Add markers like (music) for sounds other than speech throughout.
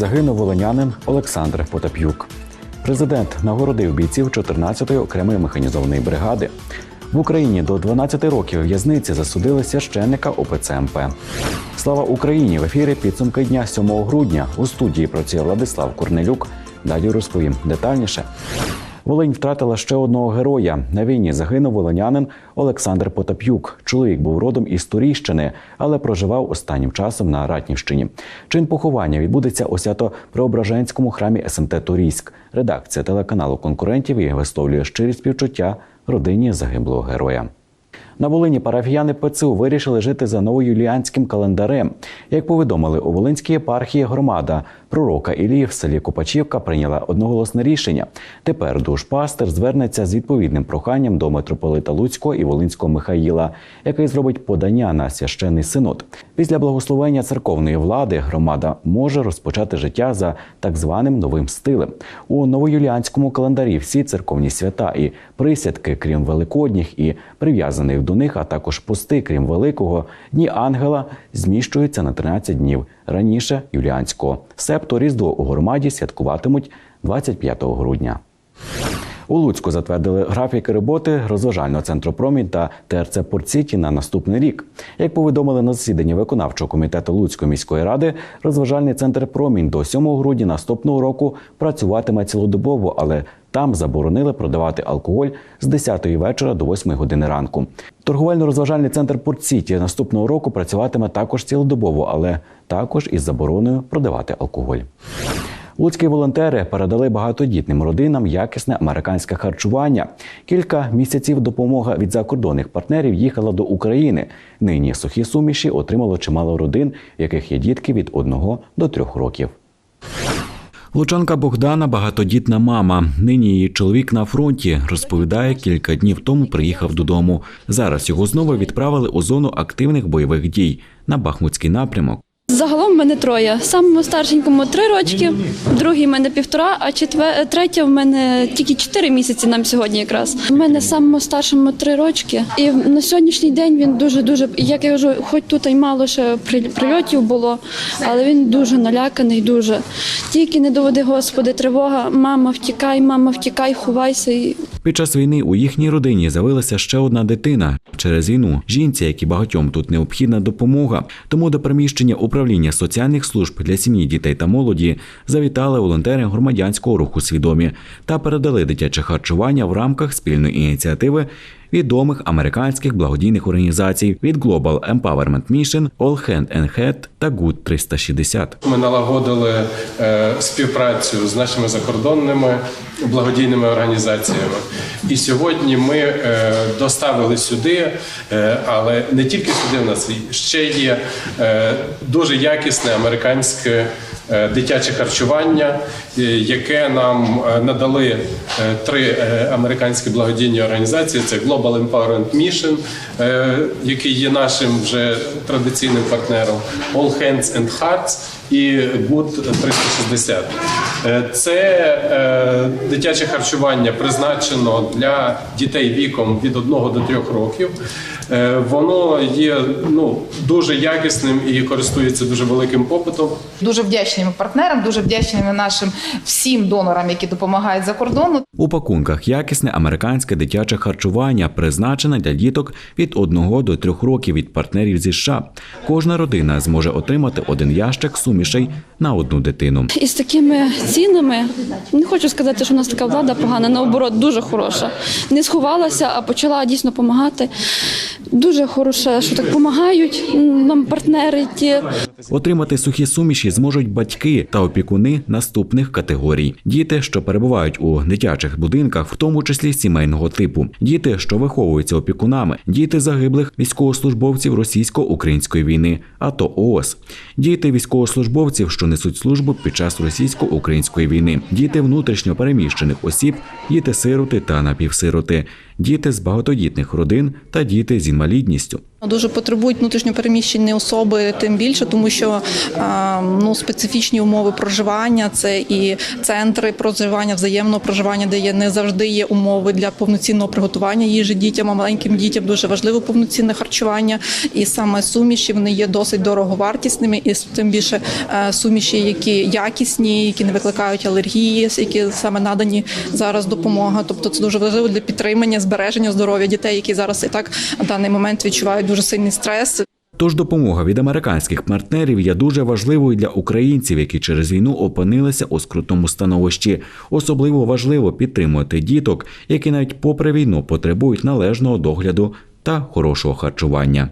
Загинув волонянин Олександр Потап'юк. Президент нагородив бійців 14-ї окремої механізованої бригади. В Україні до 12 років в'язниці засудили священника ОПЦ МП. Слава Україні! В ефірі підсумки дня 7 грудня. У студії працює Владислав Корнелюк. Далі розповім детальніше. Волинь втратила ще одного героя. На війні загинув волинянин Олександр Потап'юк. Чоловік був родом із Туріщини, але проживав останнім часом на Ратнівщині. Чин поховання відбудеться у свято-преображенському храмі СМТ Турійськ. Редакція телеканалу конкурентів і висловлює щирі співчуття родині загиблого героя. На Волині парафіяни ПЦУ вирішили жити за новоюліанським календарем. Як повідомили у Волинській єпархії громада пророка Ілії в селі Копачівка прийняла одноголосне рішення. Тепер душпастер звернеться з відповідним проханням до митрополита Луцького і Волинського Михаїла, який зробить подання на священний синод. Після благословення церковної влади громада може розпочати життя за так званим новим стилем. У новоюліанському календарі всі церковні свята і присядки, крім великодніх і прив'язаних до них, а також пости, крім великого, дні ангела зміщуються на 13 днів раніше юліанського. Себто різдво у громаді святкуватимуть 25 грудня. У Луцьку затвердили графіки роботи розважального центру Промінь та ТРЦ Порт-Сіті на наступний рік. Як повідомили на засіданні виконавчого комітету Луцької міської ради, розважальний центр Промінь до 7 грудня наступного року працюватиме цілодобово, але там заборонили продавати алкоголь з 10 вечора до 8 години ранку. Торговельно-розважальний центр Порт-Сіті наступного року працюватиме також цілодобово, але також із забороною продавати алкоголь. Луцькі волонтери передали багатодітним родинам якісне американське харчування. Кілька місяців допомога від закордонних партнерів їхала до України. Нині сухі суміші отримало чимало родин, в яких є дітки від 1 до 3 років. Лучанка Богдана багатодітна мама. Нині її чоловік на фронті розповідає, кілька днів тому приїхав додому. Зараз його знову відправили у зону активних бойових дій на Бахмутський напрямок. Загалом в мене троє. Самому старшенькому три рочки, другий в мене півтора, а четвер... третя в мене тільки чотири місяці нам сьогодні якраз. У мене самому старшому три рочки. І на сьогоднішній день він дуже дуже, як я кажу, хоч тут і мало ще прильотів було, але він дуже наляканий, дуже. Тільки не доведи, Господи, тривога, мама, втікай, мама, втікай, ховайся. Під час війни у їхній родині з'явилася ще одна дитина. Через війну жінці, як і багатьом тут необхідна допомога. Тому до приміщення управління соціальних служб для сім'ї, дітей та молоді завітали волонтери громадянського руху свідомі та передали дитяче харчування в рамках спільної ініціативи відомих американських благодійних організацій від Global Empowerment Mission, All Hand and Head та Good 360. Ми налагодили е, співпрацю з нашими закордонними благодійними організаціями. І сьогодні ми е, доставили сюди, е, але не тільки сюди в нас ще є дуже якісне американське дитяче харчування, е, яке нам е, надали е, три е, американські благодійні організації: це Global Empowerment Mission, е, який є нашим вже традиційним партнером, All Hands and Hearts і Good 360. Е, Це е, дитяче харчування призначено для дітей віком від 1 до 3 років. Е, Воно є ну, дуже якісним і користується дуже великим попитом. Дуже вдячними партнерам, дуже вдячними нашим всім донорам, які допомагають за кордону. У пакунках якісне американське дитяче харчування, призначене для діток від 1 до 3 років від партнерів зі США. Кожна родина зможе отримати один ящик сумішей на одну дитину. І з такими цінами не хочу сказати, що у нас така влада погана, наоборот, дуже хороша. Не сховалася, а почала дійсно допомагати. Дуже хороше, що так допомагають нам партнери ті. Отримати сухі суміші зможуть батьки та опікуни наступних категорій: діти, що перебувають у дитячих будинках, в тому числі сімейного типу, діти, що виховуються опікунами, діти загиблих військовослужбовців російсько-української війни, АТО ООС, діти військовослужбовців, що несуть службу під час російсько-української війни, діти внутрішньо переміщених осіб, діти сироти та напівсироти, діти з багатодітних родин та діти з інвалідністю. Дуже потребують внутрішньопереміщені особи, тим більше, тому що ну специфічні умови проживання це і центри проживання, взаємного проживання, де є не завжди є умови для повноцінного приготування їжі дітям, а маленьким дітям дуже важливо повноцінне харчування. І саме суміші вони є досить дороговартісними, і тим більше е, суміші, які якісні, які не викликають алергії, які саме надані зараз допомога. Тобто це дуже важливо для підтримання збереження здоров'я дітей, які зараз і так на даний момент відчувають дуже сильний стрес. Тож допомога від американських партнерів є дуже важливою для українців, які через війну опинилися у скрутному становищі. Особливо важливо підтримувати діток, які навіть попри війну потребують належного догляду та хорошого харчування.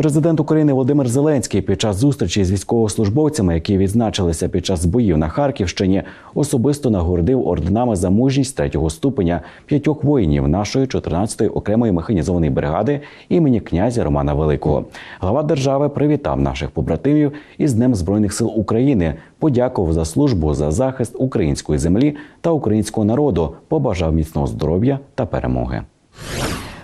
Президент України Володимир Зеленський під час зустрічі з військовослужбовцями, які відзначилися під час боїв на Харківщині, особисто нагородив орденами за мужність третього ступеня п'ятьох воїнів нашої 14-ї окремої механізованої бригади імені князя Романа Великого. Глава держави привітав наших побратимів із Днем Збройних сил України, подякував за службу за захист української землі та українського народу, побажав міцного здоров'я та перемоги.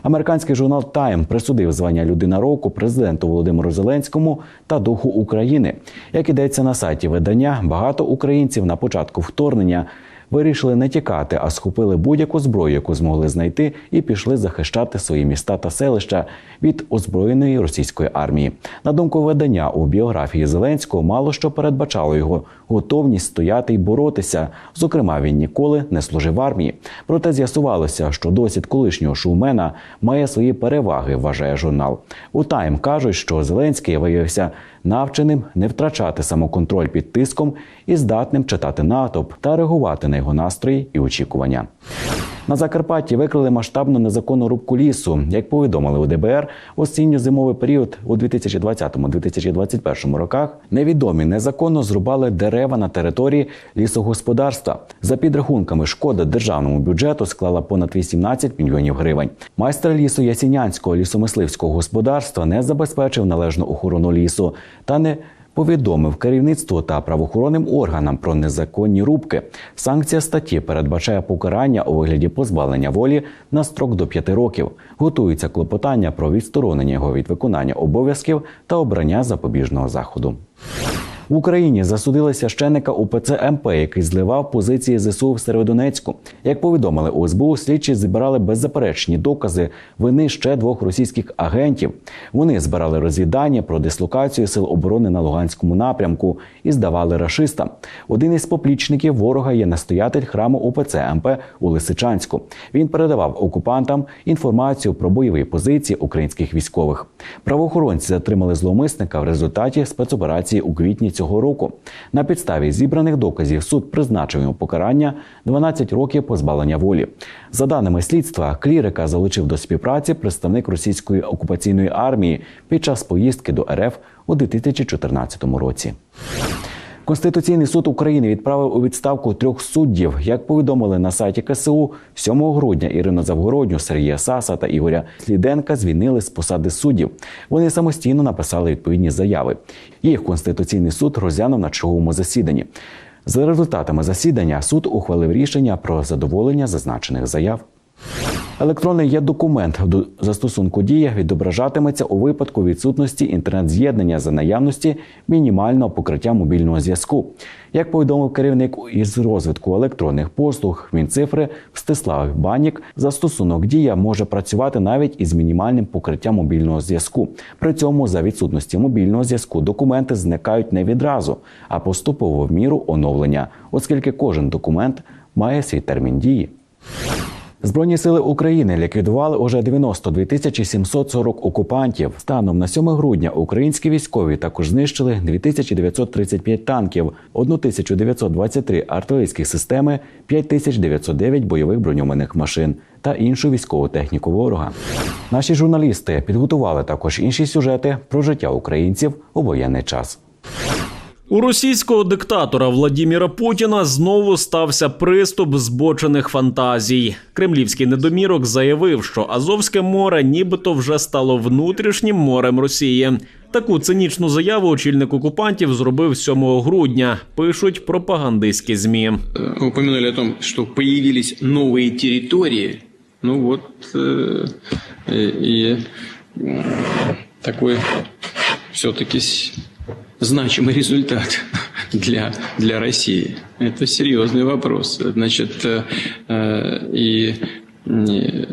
Американський журнал Тайм присудив звання людина року президенту Володимиру Зеленському та духу України. Як ідеться на сайті видання, багато українців на початку вторгнення вирішили не тікати, а схопили будь-яку зброю, яку змогли знайти, і пішли захищати свої міста та селища від озброєної російської армії. На думку видання у біографії Зеленського мало що передбачало його готовність стояти й боротися. Зокрема, він ніколи не служив армії. Проте з'ясувалося, що досвід колишнього шоумена має свої переваги, вважає журнал. У Тайм кажуть, що Зеленський виявився навченим не втрачати самоконтроль під тиском і здатним читати натовп та реагувати на його настрої і очікування. На Закарпатті викрили масштабну незаконну рубку лісу. Як повідомили у ДБР, осінньо-зимовий період у 2020-2021 роках невідомі незаконно зрубали дерева на території лісогосподарства. За підрахунками, шкода державному бюджету склала понад 18 мільйонів гривень. Майстер лісу Ясінянського лісомисливського господарства не забезпечив належну охорону лісу та не повідомив керівництву та правоохоронним органам про незаконні рубки. Санкція статті передбачає покарання у вигляді позбавлення волі на строк до 5 років. Готується клопотання про відсторонення його від виконання обов'язків та обрання запобіжного заходу. В Україні засудили священника УПЦ МП, який зливав позиції ЗСУ в Середонецьку. Як повідомили у СБУ, слідчі збирали беззаперечні докази вини ще двох російських агентів. Вони збирали розвідання про дислокацію сил оборони на Луганському напрямку і здавали рашистам. Один із поплічників ворога є настоятель храму УПЦ МП у Лисичанську. Він передавав окупантам інформацію про бойові позиції українських військових. Правоохоронці затримали зловмисника в результаті спецоперації у квітні цього року. На підставі зібраних доказів суд призначив йому покарання 12 років позбавлення волі. За даними слідства, клірика залучив до співпраці представник російської окупаційної армії під час поїздки до РФ у 2014 році. Конституційний суд України відправив у відставку трьох суддів. Як повідомили на сайті КСУ, 7 грудня Ірину Завгородню, Сергія Саса та Ігоря Сліденка звільнили з посади суддів. Вони самостійно написали відповідні заяви. Їх конституційний суд розглянув на черговому засіданні. За результатами засідання суд ухвалив рішення про задоволення зазначених заяв. Електронний є документ до застосунку дія відображатиметься у випадку відсутності інтернет-з'єднання за наявності мінімального покриття мобільного зв'язку. Як повідомив керівник із розвитку електронних послуг Мінцифри Мстислав Банік, застосунок дія може працювати навіть із мінімальним покриттям мобільного зв'язку. При цьому за відсутності мобільного зв'язку документи зникають не відразу, а поступово в міру оновлення, оскільки кожен документ має свій термін дії. Збройні сили України ліквідували уже 92 тисячі 740 окупантів. Станом на 7 грудня українські військові також знищили 2935 танків, 1923 артилерійські системи, 5909 бойових броньованих машин та іншу військову техніку ворога. Наші журналісти підготували також інші сюжети про життя українців у воєнний час. У російського диктатора Владіміра Путіна знову стався приступ збочених фантазій. Кремлівський недомірок заявив, що Азовське море нібито вже стало внутрішнім морем Росії. Таку цинічну заяву очільник окупантів зробив 7 грудня. Пишуть пропагандистські змі. упомянули о том, что появились новые территории, Ну вот э, и, м, такой все-таки значимый результат (laughs) для, для России. Это серьезный вопрос. Значит, э, э, и э,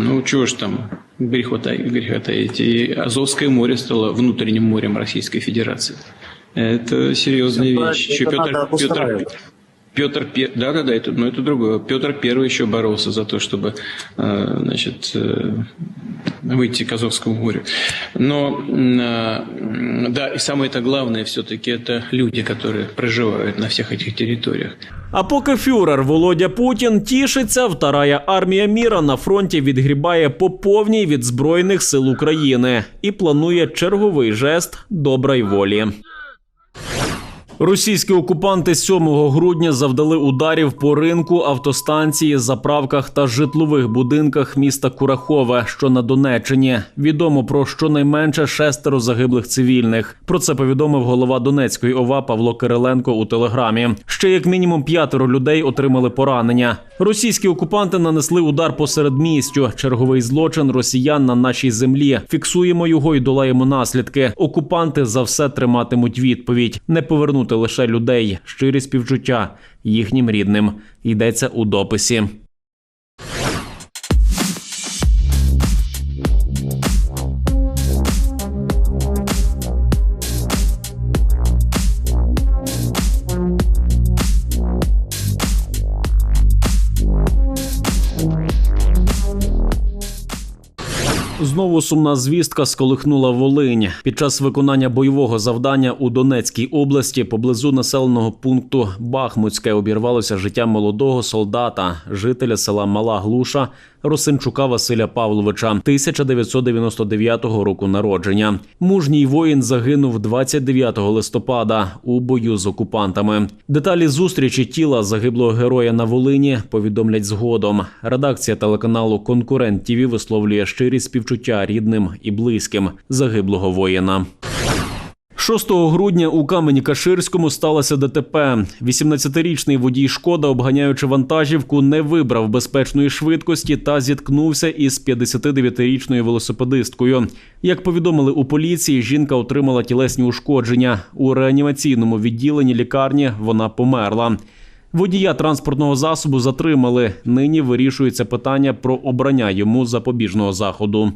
ну чего ж там греха таить, греха таить. И Азовское море стало внутренним морем Российской Федерации. Это серьезная Это- вещь. это Еще надо Петр, Петр, обустраивать. Петр Пер... да, да, да, это, но это другое. Петр Первый еще боролся за то, чтобы, э, значит, э, выйти к Азовскому морю. Но, м, э, да, и самое-то главное все-таки это люди, которые проживают на всех этих территориях. А поки фюрер Володя Путін тішиться, вторая армія міра на фронті відгрібає по повній від збройних сил України і планує черговий жест доброї волі. Російські окупанти 7 грудня завдали ударів по ринку, автостанції, заправках та житлових будинках міста Курахове, що на Донеччині. Відомо про щонайменше шестеро загиблих цивільних. Про це повідомив голова Донецької ОВА Павло Кириленко у телеграмі. Ще як мінімум п'ятеро людей отримали поранення. Російські окупанти нанесли удар посеред містю. Черговий злочин росіян на нашій землі. Фіксуємо його і долаємо наслідки. Окупанти за все триматимуть відповідь. Не повернути лише людей, щирі співчуття їхнім рідним. Йдеться у дописі. Сумна звістка сколихнула Волинь. Під час виконання бойового завдання у Донецькій області поблизу населеного пункту Бахмутське обірвалося життя молодого солдата, жителя села Мала Глуша Росинчука Василя Павловича, 1999 року народження. Мужній воїн загинув 29 листопада у бою з окупантами. Деталі зустрічі тіла загиблого героя на Волині повідомлять згодом. Редакція телеканалу Конкурент ТІВІ висловлює щирі співчуття рідним і близьким загиблого воїна. 6 грудня у Камені-Каширському сталося ДТП. 18-річний водій Шкода, обганяючи вантажівку, не вибрав безпечної швидкості та зіткнувся із 59-річною велосипедисткою. Як повідомили у поліції, жінка отримала тілесні ушкодження. У реанімаційному відділенні лікарні вона померла. Водія транспортного засобу затримали. Нині вирішується питання про обрання йому запобіжного заходу.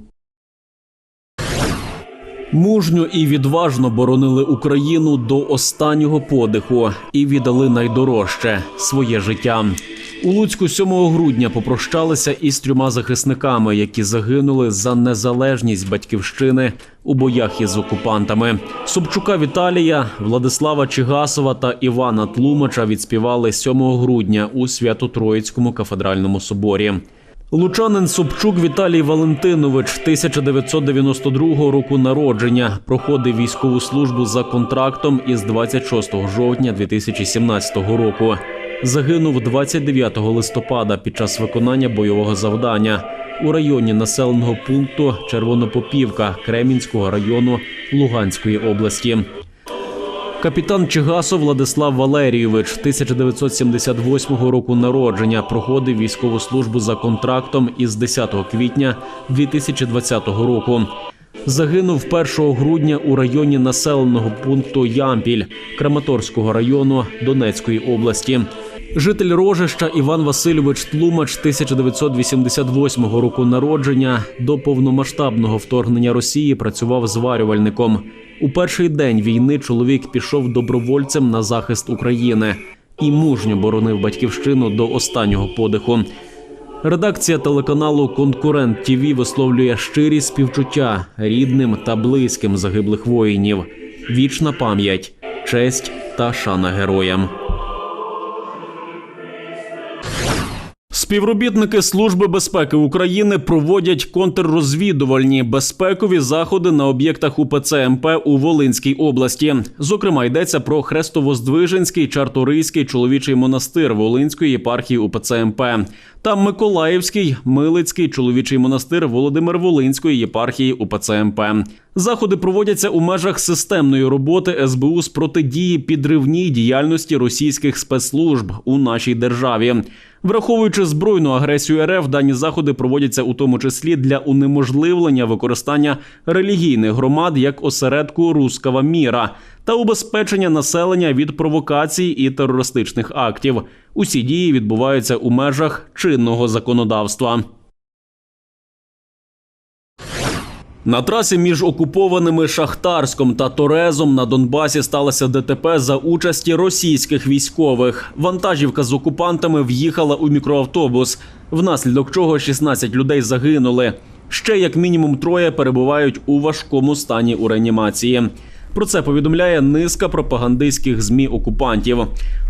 Мужньо і відважно боронили Україну до останнього подиху і віддали найдорожче своє життя. У Луцьку 7 грудня попрощалися із трьома захисниками, які загинули за незалежність батьківщини у боях із окупантами. Собчука Віталія, Владислава Чигасова та Івана Тлумача відспівали 7 грудня у Свято-Троїцькому кафедральному соборі. Лучанин Собчук Віталій Валентинович 1992 року народження проходив військову службу за контрактом із 26 жовтня 2017 року. Загинув 29 листопада під час виконання бойового завдання у районі населеного пункту Червонопопівка Кремінського району Луганської області. Капітан Чигасов Владислав Валерійович 1978 року народження проходив військову службу за контрактом із 10 квітня 2020 року. Загинув 1 грудня у районі населеного пункту Ямпіль Краматорського району Донецької області. Житель Рожища Іван Васильович Тлумач 1988 року народження до повномасштабного вторгнення Росії працював зварювальником. У перший день війни чоловік пішов добровольцем на захист України і мужньо боронив батьківщину до останнього подиху. Редакція телеканалу Конкурент ТІВІ висловлює щирі співчуття рідним та близьким загиблих воїнів. Вічна пам'ять, честь та шана героям. Співробітники Служби безпеки України проводять контррозвідувальні безпекові заходи на об'єктах УПЦ МП у Волинській області. Зокрема, йдеться про Хрестовоздвиженський Чарторийський чоловічий монастир Волинської єпархії УПЦ МП та Миколаївський Милицький чоловічий монастир Володимир Волинської єпархії УПЦ МП. Заходи проводяться у межах системної роботи СБУ з протидії підривній діяльності російських спецслужб у нашій державі. Враховуючи збройну агресію РФ, дані заходи проводяться у тому числі для унеможливлення використання релігійних громад як осередку рускава міра та убезпечення населення від провокацій і терористичних актів. Усі дії відбуваються у межах чинного законодавства. На трасі між окупованими Шахтарськом та Торезом на Донбасі сталося ДТП за участі російських військових. Вантажівка з окупантами в'їхала у мікроавтобус, внаслідок чого 16 людей загинули. Ще як мінімум троє перебувають у важкому стані у реанімації. Про це повідомляє низка пропагандистських змі окупантів.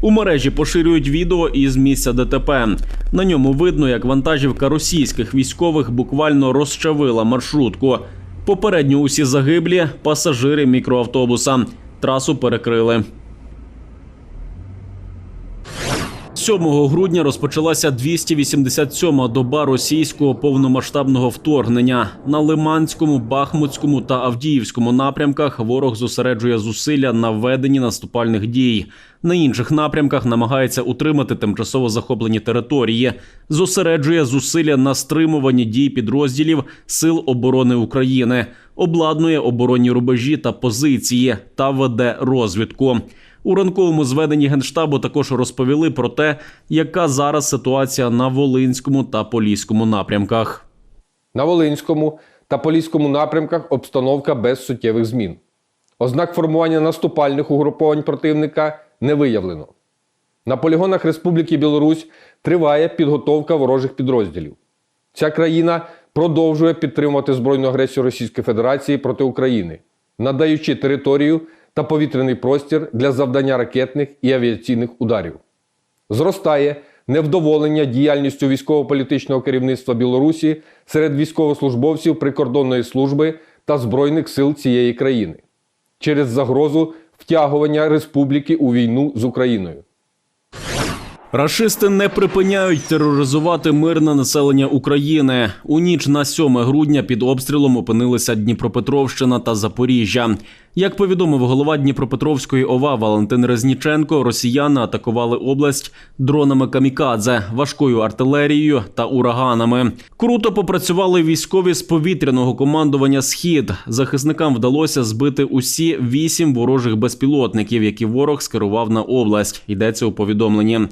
У мережі поширюють відео із місця ДТП. На ньому видно, як вантажівка російських військових буквально розчавила маршрутку. Попередньо усі загиблі пасажири мікроавтобуса. Трасу перекрили. 7 грудня розпочалася 287-ма доба російського повномасштабного вторгнення. На Лиманському, Бахмутському та Авдіївському напрямках ворог зосереджує зусилля на веденні наступальних дій. На інших напрямках намагається утримати тимчасово захоплені території, зосереджує зусилля на стримуванні дій підрозділів Сил оборони України, обладнує оборонні рубежі та позиції та веде розвідку. У ранковому зведенні генштабу також розповіли про те, яка зараз ситуація на Волинському та Поліському напрямках. На Волинському та Поліському напрямках обстановка без суттєвих змін. Ознак формування наступальних угруповань противника не виявлено. На полігонах Республіки Білорусь триває підготовка ворожих підрозділів. Ця країна продовжує підтримувати збройну агресію Російської Федерації проти України, надаючи територію та повітряний простір для завдання ракетних і авіаційних ударів. Зростає невдоволення діяльністю військово-політичного керівництва Білорусі серед військовослужбовців прикордонної служби та збройних сил цієї країни через загрозу втягування республіки у війну з Україною. Рашисти не припиняють тероризувати мирне населення України. У ніч на 7 грудня під обстрілом опинилися Дніпропетровщина та Запоріжжя. Як повідомив голова Дніпропетровської ОВА Валентин Резніченко, росіяни атакували область дронами камікадзе, важкою артилерією та ураганами. Круто попрацювали військові з повітряного командування Схід. Захисникам вдалося збити усі вісім ворожих безпілотників, які ворог скерував на область. Йдеться у повідомленні.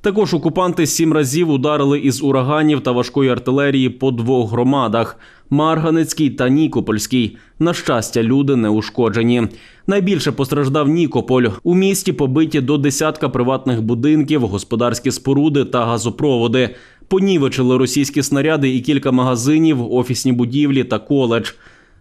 Також окупанти сім разів ударили із ураганів та важкої артилерії по двох громадах Марганецький та Нікопольський. На щастя, люди не ушкоджені. Найбільше постраждав Нікополь. У місті побиті до десятка приватних будинків, господарські споруди та газопроводи. Понівечили російські снаряди і кілька магазинів, офісні будівлі та коледж.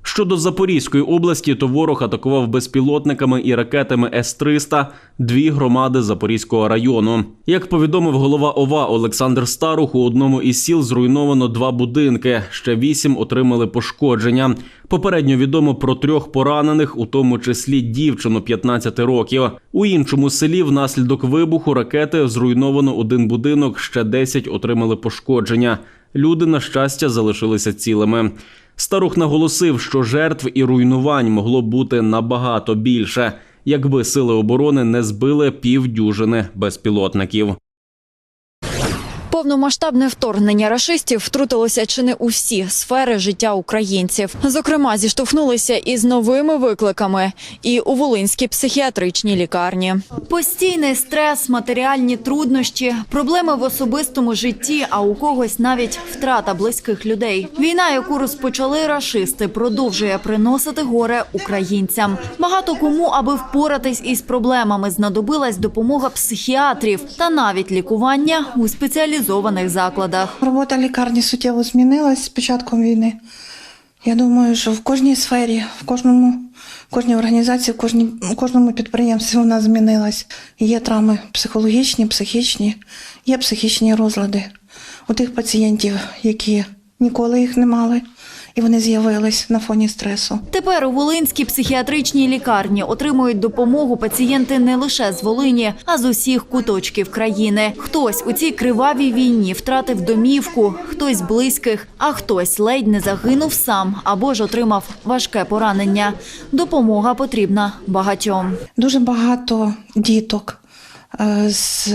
Щодо Запорізької області, то ворог атакував безпілотниками і ракетами С-300 дві громади Запорізького району. Як повідомив голова ОВА Олександр Старух, у одному із сіл зруйновано два будинки. Ще вісім отримали пошкодження. Попередньо відомо про трьох поранених, у тому числі дівчину 15 років. У іншому селі внаслідок вибуху ракети зруйновано один будинок. Ще 10 отримали пошкодження. Люди, на щастя, залишилися цілими. Старух наголосив, що жертв і руйнувань могло бути набагато більше, якби сили оборони не збили півдюжини безпілотників. Повномасштабне вторгнення рашистів втрутилося чи не у всі сфери життя українців. Зокрема, зіштовхнулися із новими викликами і у Волинській психіатричній лікарні. Постійний стрес, матеріальні труднощі, проблеми в особистому житті, а у когось навіть втрата близьких людей. Війна, яку розпочали рашисти, продовжує приносити горе українцям. Багато кому, аби впоратись із проблемами, знадобилась допомога психіатрів та навіть лікування у спеціалізованих закладах. Робота лікарні суттєво змінилась з початком війни. Я думаю, що в кожній сфері, в кожному, в кожній організації, в кожній, в кожному підприємстві вона змінилась. Є травми психологічні, психічні, є психічні розлади у тих пацієнтів, які ніколи їх не мали, і вони з'явились на фоні стресу. Тепер у Волинській психіатричній лікарні отримують допомогу пацієнти не лише з Волині, а з усіх куточків країни. Хтось у цій кривавій війні втратив домівку, хтось близьких, а хтось ледь не загинув сам або ж отримав важке поранення. Допомога потрібна багатьом. Дуже багато діток е, з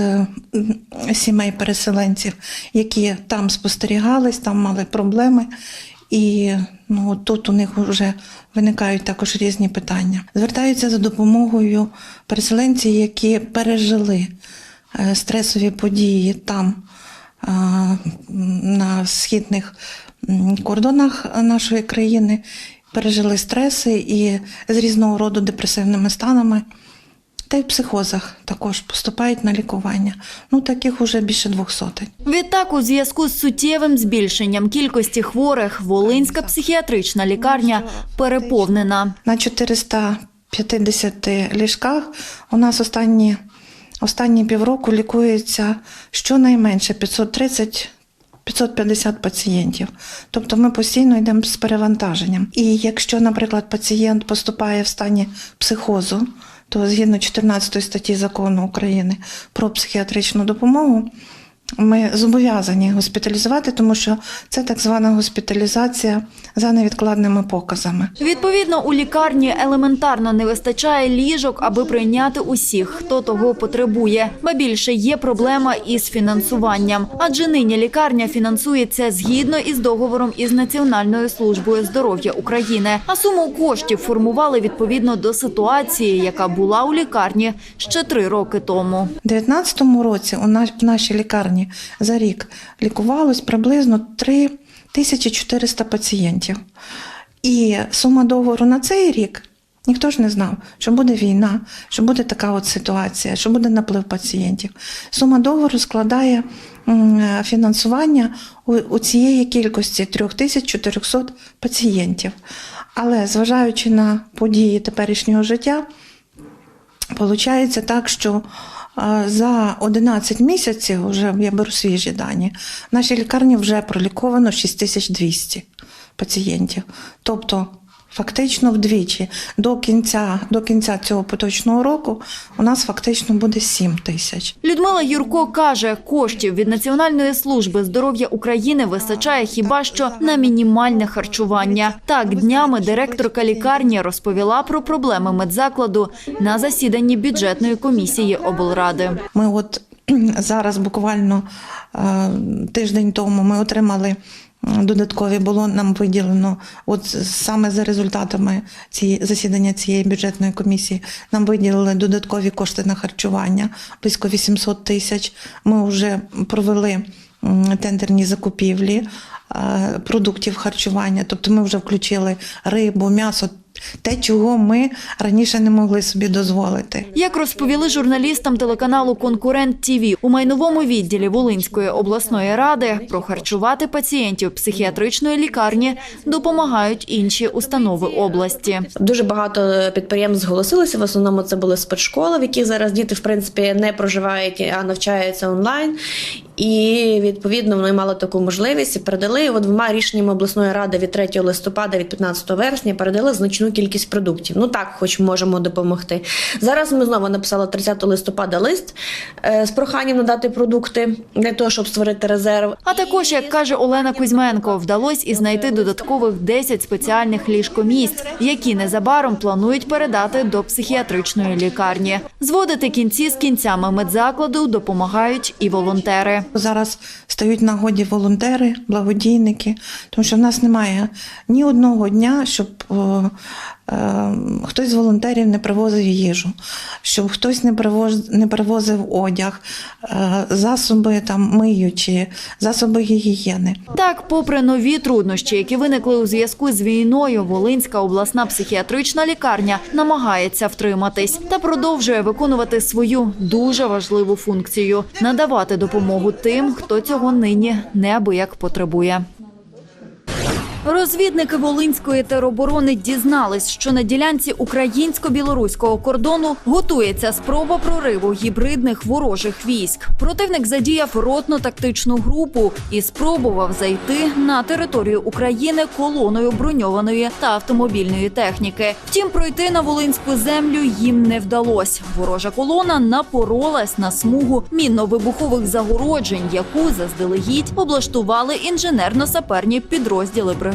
сімей переселенців, які там спостерігались, там мали проблеми. І ну, тут у них вже виникають також різні питання. Звертаються за допомогою переселенці, які пережили е, стресові події там, е, на східних кордонах нашої країни, пережили стреси і з різного роду депресивними станами. Та й в психозах також поступають на лікування. Ну, таких уже більше двох сотень. Відтак, у зв'язку з суттєвим збільшенням кількості хворих, Волинська психіатрична лікарня переповнена. На 450 ліжках у нас останні, останні півроку лікується щонайменше 530 550 пацієнтів. Тобто ми постійно йдемо з перевантаженням. І якщо, наприклад, пацієнт поступає в стані психозу, то згідно 14 статті закону України про психіатричну допомогу, ми зобов'язані госпіталізувати, тому що це так звана госпіталізація за невідкладними показами. Відповідно, у лікарні елементарно не вистачає ліжок, аби прийняти усіх, хто того потребує. Ба більше є проблема із фінансуванням, адже нині лікарня фінансується згідно із договором із Національною службою здоров'я України. А суму коштів формували відповідно до ситуації, яка була у лікарні ще три роки тому. У 2019 році у наш- нашій лікарні за рік лікувалось приблизно 3400 пацієнтів. І сума договору на цей рік ніхто ж не знав, що буде війна, що буде така от ситуація, що буде наплив пацієнтів. Сума договору складає фінансування у, цієї кількості 3400 пацієнтів. Але зважаючи на події теперішнього життя, Получається так, що за 11 місяців, вже я беру свіжі дані, в нашій лікарні вже проліковано 6200 пацієнтів. Тобто, фактично вдвічі до кінця, до кінця цього поточного року у нас фактично буде 7 тисяч. Людмила Юрко каже, коштів від Національної служби здоров'я України вистачає хіба що на мінімальне харчування. Так, днями директорка лікарні розповіла про проблеми медзакладу на засіданні бюджетної комісії облради. Ми от (clears throat) зараз буквально е, тиждень тому ми отримали додаткові, було нам виділено, от саме за результатами цієї засідання цієї бюджетної комісії, нам виділили додаткові кошти на харчування близько 800 тисяч. Ми вже провели тендерні закупівлі е, продуктів харчування, тобто ми вже включили рибу, м'ясо. Те, чого ми раніше не могли собі дозволити. Як розповіли журналістам телеканалу Конкурент ТІВІ, у майновому відділі Волинської обласної ради прохарчувати пацієнтів психіатричної лікарні допомагають інші установи області. Дуже багато підприємств зголосилися. В основному це були спецшколи, в яких зараз діти в принципі не проживають, а навчаються онлайн. І відповідно вони мали таку можливість і передали от двома рішеннями обласної ради від 3 листопада, від 15 вересня передали значну кількість продуктів. Ну так, хоч можемо допомогти. Зараз ми знову написали 30 листопада лист е, з проханням надати продукти для того, щоб створити резерв. А також, як каже Олена Кузьменко, вдалося і знайти додаткових 10 спеціальних ліжкомісць, які незабаром планують передати до психіатричної лікарні. Зводити кінці з кінцями медзакладу допомагають і волонтери. Зараз стають нагоді волонтери, благодійники, тому що в нас немає ні одного дня, щоб хтось з волонтерів не привозив їжу, щоб хтось не привоз, не привозив одяг, е, засоби там миючі, засоби гігієни. Так, попри нові труднощі, які виникли у зв'язку з війною, Волинська обласна психіатрична лікарня намагається втриматись та продовжує виконувати свою дуже важливу функцію надавати допомогу тим, хто цього нині неабияк потребує. Розвідники Волинської тероборони дізнались, що на ділянці українсько-білоруського кордону готується спроба прориву гібридних ворожих військ. Противник задіяв ротну тактичну групу і спробував зайти на територію України колоною броньованої та автомобільної техніки. Втім, пройти на волинську землю їм не вдалося. Ворожа колона напоролась на смугу мінно-вибухових загороджень, яку заздалегідь облаштували інженерно-саперні підрозділи бригади.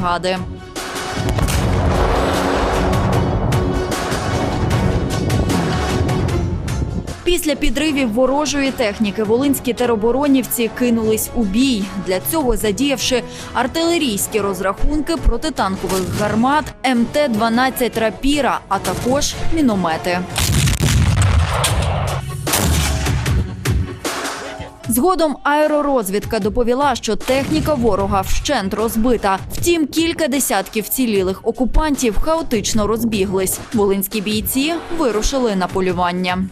Після підривів ворожої техніки волинські тероборонівці кинулись у бій. Для цього задіявши артилерійські розрахунки протитанкових гармат МТ-12 «Рапіра», а також міномети. Згодом аеророзвідка доповіла, що техніка ворога вщент розбита. Втім, кілька десятків цілілих окупантів хаотично розбіглись. Волинські бійці вирушили на полювання.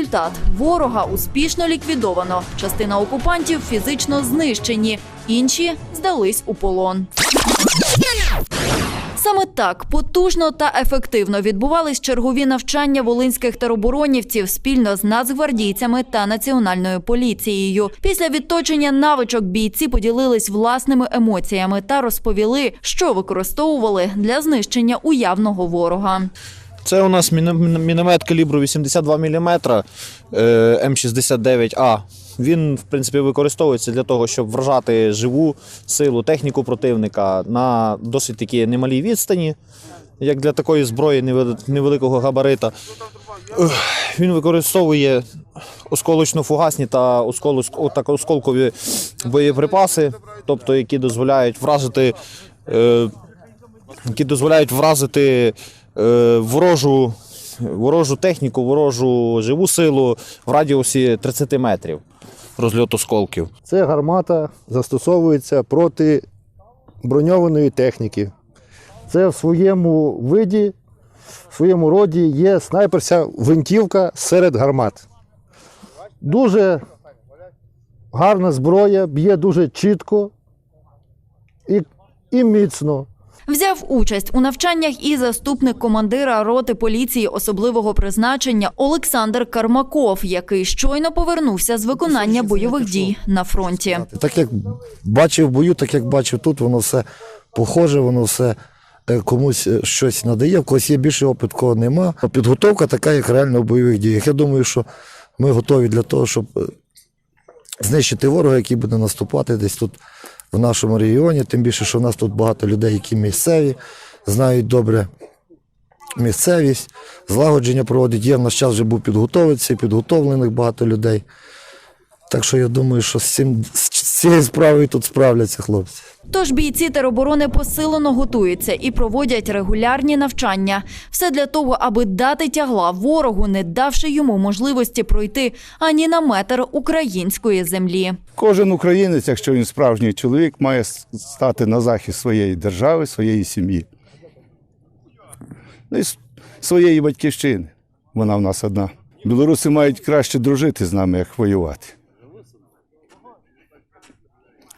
Результат ворога успішно ліквідовано. Частина окупантів фізично знищені, інші здались у полон. Саме так потужно та ефективно відбувались чергові навчання волинських тероборонівців спільно з нацгвардійцями та національною поліцією. Після відточення навичок бійці поділились власними емоціями та розповіли, що використовували для знищення уявного ворога. Це у нас міно- міно- міномет калібру 82 мм е, М69А. Він, в принципі, використовується для того, щоб вражати живу силу техніку противника на досить такі немалій відстані, як для такої зброї невели- невеликого габарита. Він використовує осколочно-фугасні та осколкові боєприпаси, тобто які дозволяють вразити е, які дозволяють вразити ворожу, ворожу техніку, ворожу живу силу в радіусі 30 метрів розльоту осколків. Це гармата застосовується проти броньованої техніки. Це в своєму виді, в своєму роді є снайперська гвинтівка серед гармат. Дуже гарна зброя, б'є дуже чітко і, і міцно. Взяв участь у навчаннях і заступник командира роти поліції особливого призначення Олександр Кармаков, який щойно повернувся з виконання бойових дій на фронті. Так як бачив в бою, так як бачив тут, воно все похоже, воно все е, комусь е, щось надає, в когось є більший опит, кого нема. Підготовка така, як реально в бойових діях. Я думаю, що ми готові для того, щоб е, знищити ворога, який буде наступати десь тут в нашому регіоні. Тим більше, що в нас тут багато людей, які місцеві, знають добре місцевість, злагодження проводять. Є в наш час вже був підготовитися, підготовлених багато людей. Так що я думаю, що з, цим, з цією справою тут справляться хлопці. Тож бійці тероборони посилено готуються і проводять регулярні навчання. Все для того, аби дати тягла ворогу, не давши йому можливості пройти ані на метр української землі. Кожен українець, якщо він справжній чоловік, має стати на захист своєї держави, своєї сім'ї. Ну і своєї батьківщини. Вона в нас одна. Білоруси мають краще дружити з нами, як воювати.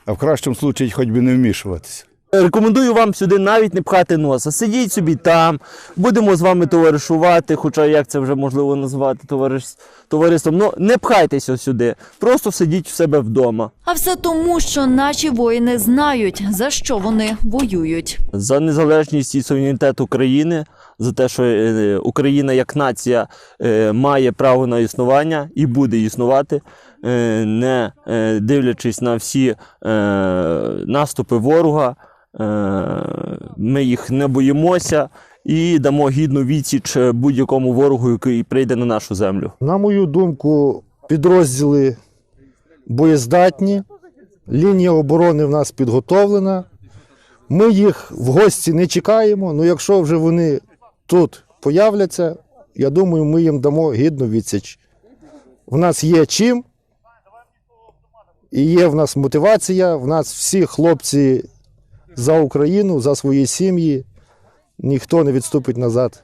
А в кращому випадку хоч би не вмішуватися. Рекомендую вам сюди навіть не пхати носа. Сидіть собі там, будемо з вами товаришувати, хоча як це вже можливо назвати товариш... товариством. Ну не пхайтеся сюди, просто сидіть в себе вдома. А все тому, що наші воїни знають, за що вони воюють. За незалежність і суверенітет України, за те, що е, Україна як нація е, має право на існування і буде існувати, е, не е, дивлячись на всі е, наступи ворога. Е, Ми їх не боїмося і дамо гідну відсіч будь-якому ворогу, який прийде на нашу землю. На мою думку, підрозділи боєздатні, лінія оборони в нас підготовлена. Ми їх в гості не чекаємо, але якщо вже вони тут появляться, я думаю, ми їм дамо гідну відсіч. В нас є чим, і є в нас мотивація, в нас всі хлопці за Україну, за свої сім'ї. Ніхто не відступить назад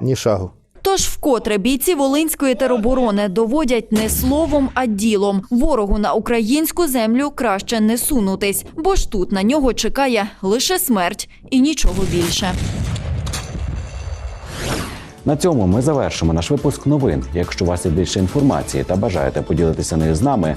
ні шагу. Тож вкотре бійці Волинської тероборони доводять не словом, а ділом. Ворогу на українську землю краще не сунутись, бо ж тут на нього чекає лише смерть і нічого більше. На цьому ми завершимо наш випуск новин. Якщо у вас є більше інформації та бажаєте поділитися нею з нами,